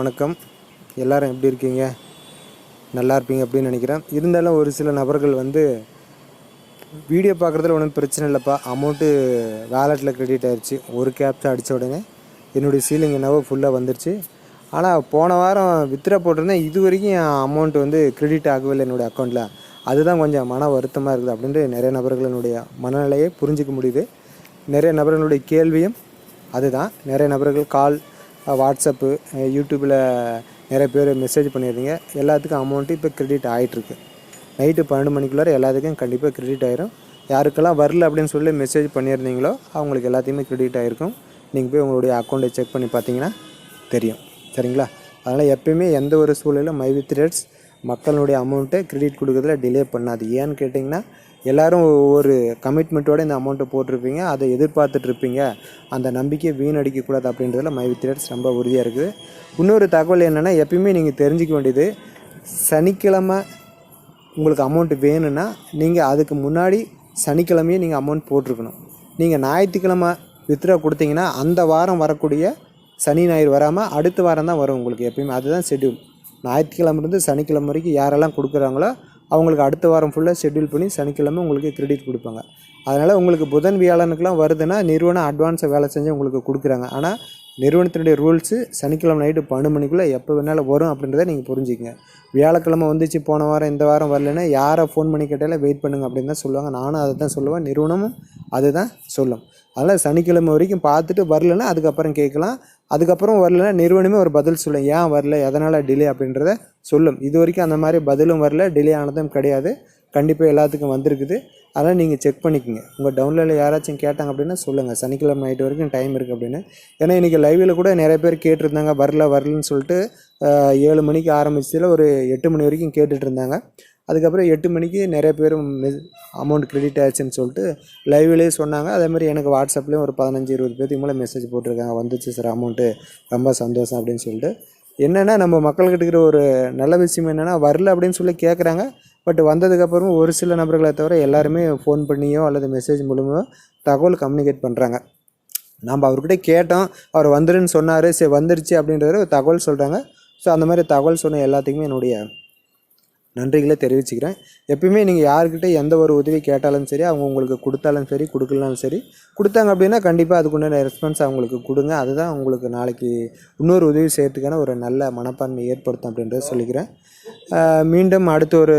வணக்கம். எல்லாரும் எப்படி இருக்கீங்க? நல்லா இருப்பீங்க அப்படின்னு நினைக்கிறேன். இருந்தாலும் ஒரு சில நபர்கள் வந்து வீடியோ பார்க்குறதுல ஒன்றும் பிரச்சனை இல்லைப்பா. அமௌண்ட்டு வேலெட்டில் கிரெடிட் ஆயிடுச்சு ஒரு கேப்ச்சா அடித்த உடனே என்னுடைய சீலிங் என்னவோ ஃபுல்லாக வந்துருச்சு. ஆனால் போன வாரம் வித்ரா போட்டிருந்தேன். இது வரைக்கும் என் அமௌண்ட் வந்து கிரெடிட் ஆகவில்லை என்னுடைய அக்கௌண்ட்டில் அதுதான் கொஞ்சம் மன வருத்தமாக இருக்குது அப்படின்ட்டு நிறைய நபர்களினுடைய மனநிலையை புரிஞ்சிக்க முடியுது. நிறைய நபர்களுடைய கேள்வியும் அதுதான். நிறைய நபர்கள் கால் வாட்ஸ்அப்பு யூடியூப்பில் நிறைய பேர் மெசேஜ் பண்ணியிருந்தீங்க. எல்லாத்துக்கும் அமௌண்ட்டு இப்போ கிரெடிட் ஆகிட்டுருக்கு நைட்டு பன்னெண்டு மணிக்குள்ளார எல்லாத்துக்கும் கண்டிப்பாக கிரெடிட் ஆயிரும். யாருக்கெல்லாம் வரல அப்படின்னு சொல்லி மெசேஜ் பண்ணியிருந்தீங்களோ அவங்களுக்கு எல்லாத்தையுமே கிரெடிட் ஆகிருக்கும் நீங்கள் போய் உங்களுடைய அக்கௌண்ட்டை செக் பண்ணி பார்த்தீங்கன்னா தெரியும். சரிங்களா? அதனால் எப்பயுமே எந்த ஒரு சூழலும் மை வித் ரேட்ஸ் மக்களுடைய அமௌண்ட்டை கிரெடிட் கொடுக்கறதுல டிலே பண்ணாது. ஏன்னு கேட்டிங்கன்னா எல்லாரும் ஒரு கமிட்மெண்ட்டோட இந்த அமௌண்ட்டை போட்டிருப்பீங்க அதை எதிர்பார்த்துட்ருப்பீங்க அந்த நம்பிக்கையை வீணடிக்கக்கூடாது அப்படின்றதுல மை வித்ரேட்ஸ் ரொம்ப உறுதியாக இருக்குது. இன்னொரு தகவல் என்னென்னா எப்பயுமே நீங்கள் தெரிஞ்சிக்க வேண்டியது சனிக்கிழமை உங்களுக்கு அமௌண்ட் வேணும்னா நீங்கள் அதுக்கு முன்னாடி சனிக்கிழமையே நீங்கள் அமௌண்ட் போட்டிருக்கணும். நீங்கள் ஞாயிற்றுக்கிழமை வித்ரா கொடுத்தீங்கன்னா அந்த வாரம் வரக்கூடிய சனி ஞாயிறு வராமல் அடுத்த வாரம் தான் வரும் உங்களுக்கு எப்பயுமே. அதுதான் ஷெட்யூல் ஞாயிற்றுக்கிழமைலேருந்து சனிக்கிழமை வரைக்கும் யாரெல்லாம் கொடுக்குறாங்களோ அவங்களுக்கு அடுத்த வாரம் ஃபுல்லாக ஷெட்யூல் பண்ணி சனிக்கிழமை உங்களுக்கு கிரெடிட் கொடுப்பாங்க. அதனால் உங்களுக்கு புதன் வியாழனுக்குலாம் வருதுன்னா நிறுவனம் அட்வான்ஸை வேலை செஞ்சு உங்களுக்கு கொடுக்குறாங்க. ஆனால் நிறுவனத்தினுடைய ரூல்ஸு சனிக்கிழமை நைட்டு பன்னெண்டு மணிக்குள்ளே எப்போ வேணாலும் வரும் அப்படின்றத நீங்கள் புரிஞ்சுக்கங்க. வியாழக்கிழமை வந்துச்சு போன வாரம் இந்த வாரம் வரலன்னா யாரை ஃபோன் பண்ணி கேட்டாலும் வெயிட் பண்ணுங்க அப்படின்னு தான் சொல்லுவாங்க. நானும் அதை தான் சொல்லுவேன். நிறுவனமும் அதுதான் சொல்லும். அதனால் சனிக்கிழமை வரைக்கும் பார்த்துட்டு வரலன்னா அதுக்கப்புறம் கேட்கலாம். அதுக்கப்புறம் வரலன்னா நிறுவனமே ஒரு பதில் சொல்லும். ஏன் வரல? எதனால் டிலே அப்படின்றத சொல்லும். இது வரைக்கும் அந்த மாதிரி பதிலும் வரல. டிலே ஆனதும் கிடையாது. கண்டிப்பாக எல்லாத்துக்கும் வந்திருக்குது. அதெல்லாம் நீங்கள் செக் பண்ணிக்கோங்க. உங்கள் டவுன்லோடில் யாராச்சும் கேட்டாங்க அப்படின்னா சொல்லுங்கள் சனிக்கிழமை நைட்டு வரைக்கும் டைம் இருக்குது அப்படின்னு. ஏன்னா இன்றைக்கி லைவில் கூட நிறைய பேர் கேட்டிருந்தாங்க. வரல வரலன்னு சொல்லிட்டு ஏழு மணிக்கு ஆரம்பிச்சதில் ஒரு எட்டு மணி வரைக்கும் கேட்டுட்ருந்தாங்க அதுக்கப்புறம் எட்டு மணிக்கு நிறைய பேர் அமௌண்ட் கிரெடிட் ஆச்சுன்னு சொல்லிட்டு லைவ்லேயே சொன்னாங்க. அதேமாதிரி எனக்கு வாட்ஸ்அப்லேயும் ஒரு பதினஞ்சு இருபது பேர்த்துக்கு மேலே மெசேஜ் போட்டிருக்காங்க. வந்துச்சு சார் அமௌண்ட்டு ரொம்ப சந்தோஷம் அப்படின்னு சொல்லிட்டு. என்னென்னா நம்ம மக்கள்கிட்ட இருக்கிற ஒரு நல்ல விஷயம் என்னென்னா வரல அப்படின்னு சொல்லி கேட்குறாங்க பட் வந்ததுக்கப்புறம் ஒரு சில நபர்களை தவிர எல்லாருமே ஃபோன் பண்ணியோ அல்லது மெசேஜ் மூலமோ தகவல் கம்யூனிகேட் பண்ணுறாங்க நம்ம அவர்கிட்ட கேட்டோம் அவர் வந்துருன்னு சொன்னார் சரி வந்துருச்சு அப்படின்றத தகவல் சொல்கிறாங்க ஸோ அந்த மாதிரி தகவல் சொன்ன எல்லாத்துக்குமே என்னுடைய நன்றிகளை தெரிவிச்சுக்கிறேன். எப்பயுமே நீங்கள் யார்கிட்ட எந்த ஒரு உதவி கேட்டாலும் சரி அவங்க உங்களுக்கு கொடுத்தாலும் சரி கொடுக்கலனாலும் சரி கொடுத்தாங்க அப்படின்னா கண்டிப்பாக அதுக்குண்டான ரெஸ்பான்ஸ் அவங்களுக்கு கொடுங்க. அதுதான் உங்களுக்கு நாளைக்கு இன்னொரு உதவி செய்கிறதுக்கான ஒரு நல்ல மனப்பான்மை ஏற்படுத்தும் அப்படின்றத சொல்லிக்கிறேன். மீண்டும் அடுத்த ஒரு